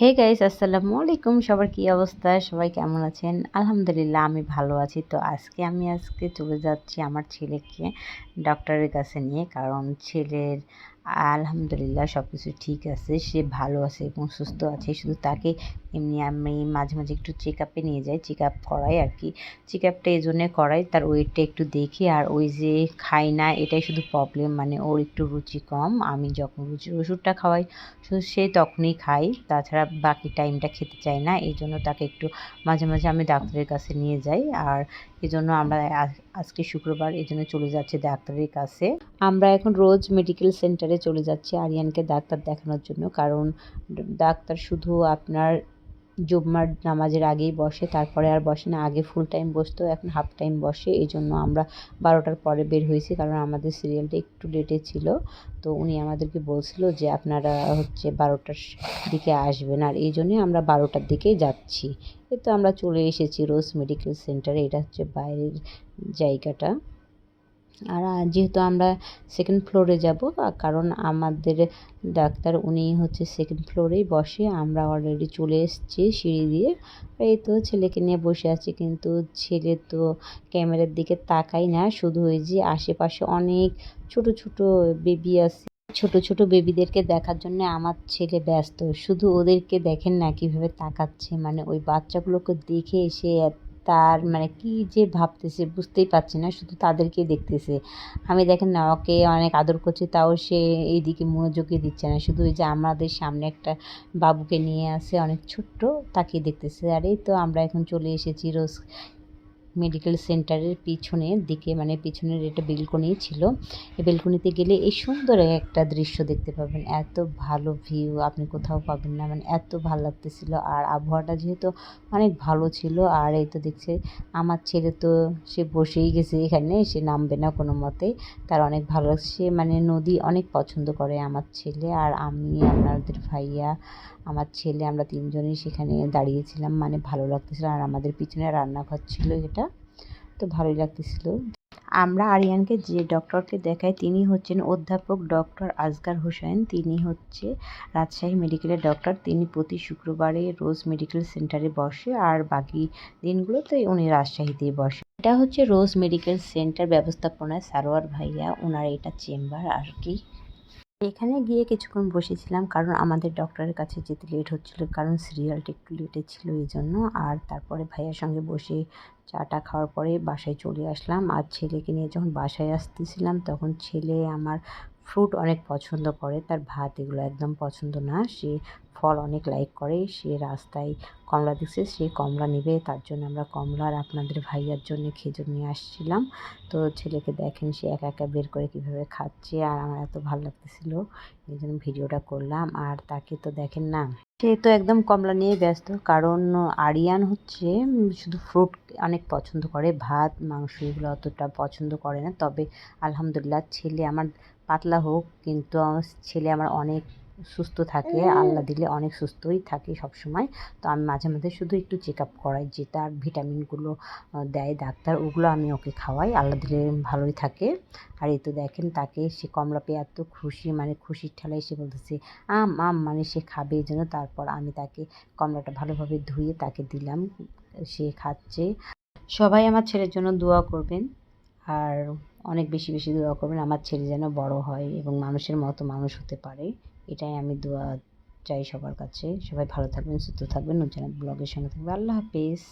Hey guys আসসালামু আলাইকুম। সবার কি অবস্থা? সবাই কেমন আছেন? আলহামদুলিল্লাহ, আমি ভালো আছি। তো আজকে আমি আজকে চলে যাচ্ছি আমার ছেলেকে ডক্টরের কাছে নিয়ে, কারণ ছেলের আলহামদুলিল্লাহ সব কিছু ঠিক আছে। সে ভালো আছে এবং সুস্থ আছে। শুধু তাকে এমনি আমি মাঝে মাঝে একটু চেক আপে নিয়ে যাই চেক আপ করাই আর কি চেক আপটা এই জন্যে করাই, তার ওয়েটটা একটু দেখি। আর ওই যে খাই না, এটাই শুধু প্রবলেম মানে ওর একটু রুচি কম। আমি যখন রুচির ওষুধটা খাওয়াই শুধু সে তখনই খাই। তাছাড়া বাকি টাইমটা খেতে চায় না, এই জন্য তাকে একটু মাঝে মাঝে আমি ডাক্তারের কাছে নিয়ে যাই। আর এই জন্য আমরা আজকে শুক্রবার, এই জন্য চলে যাচ্ছি ডাক্তারের কাছে। আমরা এখন রোজ মেডিকেল সেন্টারে চলে যাচ্ছি আরিয়ানকে ডাক্তার দেখানোর জন্য। কারণ, ডাক্তার শুধু আপনার জুম্মার নামাজের আগেই বসে, তারপরে আর বসে না, আগে ফুল টাইম বসতো, এখন হাফ টাইম বসে এই জন্য আমরা বারোটার পরে বের হয়েছি, কারণ আমাদের সিরিয়ালটা একটু লেটে ছিল। তো উনি আমাদেরকে বলছিল যে আপনারা হচ্ছে বারোটার দিকে আসবেন, আর এই জন্যই আমরা বারোটার দিকেই যাচ্ছি। এই তো আমরা চলে এসেছি রোজ মেডিকেল সেন্টারে এটা হচ্ছে বাইরের জায়গাটা। আর যেহেতু আমরা সেকেন্ড ফ্লোরে যাব কারণ আমাদের ডাক্তার উনি হচ্ছে সেকেন্ড ফ্লোরেই বসে, আমরা অলরেডি চলে এসেছি সিঁড়ি দিয়ে। এই তো ছেলেকে নিয়ে বসে আছি, কিন্তু ছেলে তো ক্যামেরার দিকে তাকাই না, শুধু ওই যে আশেপাশে অনেক ছোট ছোট বেবি আছে। ছোট ছোট বেবিদেরকে দেখার জন্য আমার ছেলে ব্যস্ত, শুধু ওদেরকে দেখেন না কীভাবে তাকাচ্ছে মানে ওই বাচ্চাগুলোকে দেখে এসে তার মানে কি যে ভাবতেছে বুঝতেই পারছি না, শুধু তাদেরকে দেখতেছে। আমি দেখেন না, ওকে অনেক আদর করছে, তাও সে এইদিকে মনোযোগই দিচ্ছে না। শুধু ওই যে আমাদের সামনে একটা বাবুকে নিয়ে আসে, অনেক ছোট্ট তাকে দেখতেছে। আর এই তো আমরা এখন চলে এসেছি, রোজ মেডিকেল সেন্টারের পিছনের দিকে মানে পিছনের একটা বেলকনি ছিল। এই বেলকনিতে গেলে এই সুন্দর একটা দৃশ্য দেখতে পাবেন। এত ভালো ভিউ আপনি কোথাও পাবেন না। মানে এত ভালো লাগতেছিল। আর আবহাওয়াটা যেহেতু অনেক ভালো ছিল, আর এই তো দেখছে আমার ছেলে তো সে বসেই গেছে এখানে, সে নামবে না কোনো মতে। তার অনেক ভালো লাগছে। মানে নদী অনেক পছন্দ করে আমার ছেলে আর আমি, আপনাদের ভাইয়া, আমার ছেলে, আমরা তিনজনই সেখানে দাঁড়িয়েছিলাম। মানে ভালো লাগতেছিল। আর আমাদের পিছনে রান্নাঘর ছিল এটা। তো ভালোই লাগতেছিল। আমরা আরিয়ানকে যে ডক্টরকে দেখাই, তিনি হচ্ছেন অধ্যাপক ডক্টর আজগার হোসেন। তিনি হচ্ছে রাজশাহী মেডিকেলের ডক্টর। তিনি প্রতি শুক্রবারে রোজ মেডিকেল সেন্টারে বসে, আর বাকি দিনগুলোতে উনি রাজশাহীতেই বসে। এটা হচ্ছে রোজ মেডিকেল সেন্টার ব্যবস্থাপনায় সারোয়ার ভাইয়া ওনার এটা চেম্বার, আর কি। এখানে গিয়ে কিছুক্ষণ বসেছিলাম, কারণ আমাদের ডক্টরের কাছে যেতে লেট হচ্ছিল, কারণ সিরিয়ালটা একটু লেটে ছিল এই জন্য আর তারপরে ভাইয়ার সঙ্গে বসে চাটা খাওয়ার পরে বাসায় চলে আসলাম। আর ছেলেকে নিয়ে যখন বাসায় আসতেছিলাম, তখন ছেলে আমার ফ্রুট অনেক পছন্দ করে, তার ভাত এগুলো একদম পছন্দ না। সে ফল অনেক লাইক করে, সে রাস্তায় কমলা দিচ্ছে, সে কমলা নেবে, তার জন্য আমরা কমলা আর আপনাদের ভাইয়ার জন্য খেজুর নিয়ে আসছিলাম। তো ছেলেকে দেখেন, সে একা একা বের করে কীভাবে খাচ্ছে, আর আমার এত ভালো লাগতেছিল, এই জন্য ভিডিওটা করলাম। আর তাকে তো দেখেন না সে তো একদম কমলা নিয়ে ব্যস্ত। কারণ আরিয়ান হচ্ছে শুধু ফ্রুট অনেক পছন্দ করে, ভাত, মাংস এগুলো অতটা পছন্দ করে না। তবে আলহামদুলিল্লাহ ছেলে আমার পাতলা হোক, কিন্তু আমার ছেলে আমার অনেক সুস্থ থাকে আল্লাহ দিলে অনেক সুস্থই থাকে সব সময় তো আমি মাঝে মাঝে শুধু একটু চেক আপ করাই যে তার ভিটামিনগুলো দেয় ডাক্তার ওগুলো আমি ওকে খাওয়াই আল্লাহ দিলে ভালোই থাকে। আর এই তো দেখেন তাকে সে কমলা পেয়ে এত খুশি মানে খুশির ঠেলায় সে বলতেছে আম আম মানে সে খাবে এই জন্য। তারপর আমি তাকে কমলাটা ভালোভাবে ধুয়ে তাকে দিলাম সে খাচ্ছে। সবাই আমার ছেলের জন্য দোয়া করবেন আর অনেক বেশি বেশি দোয়া করবেন আমার ছেলে যেন বড় হয় এবং মানুষের মতো মানুষ হতে পারে। এটাই আমি দোয়া চাই সবার কাছে। সবাই ভালো থাকবেন, সুস্থ থাকবেন। নতুন ব্লগের সঙ্গে থাকবেন। আল্লাহ হাফিজ।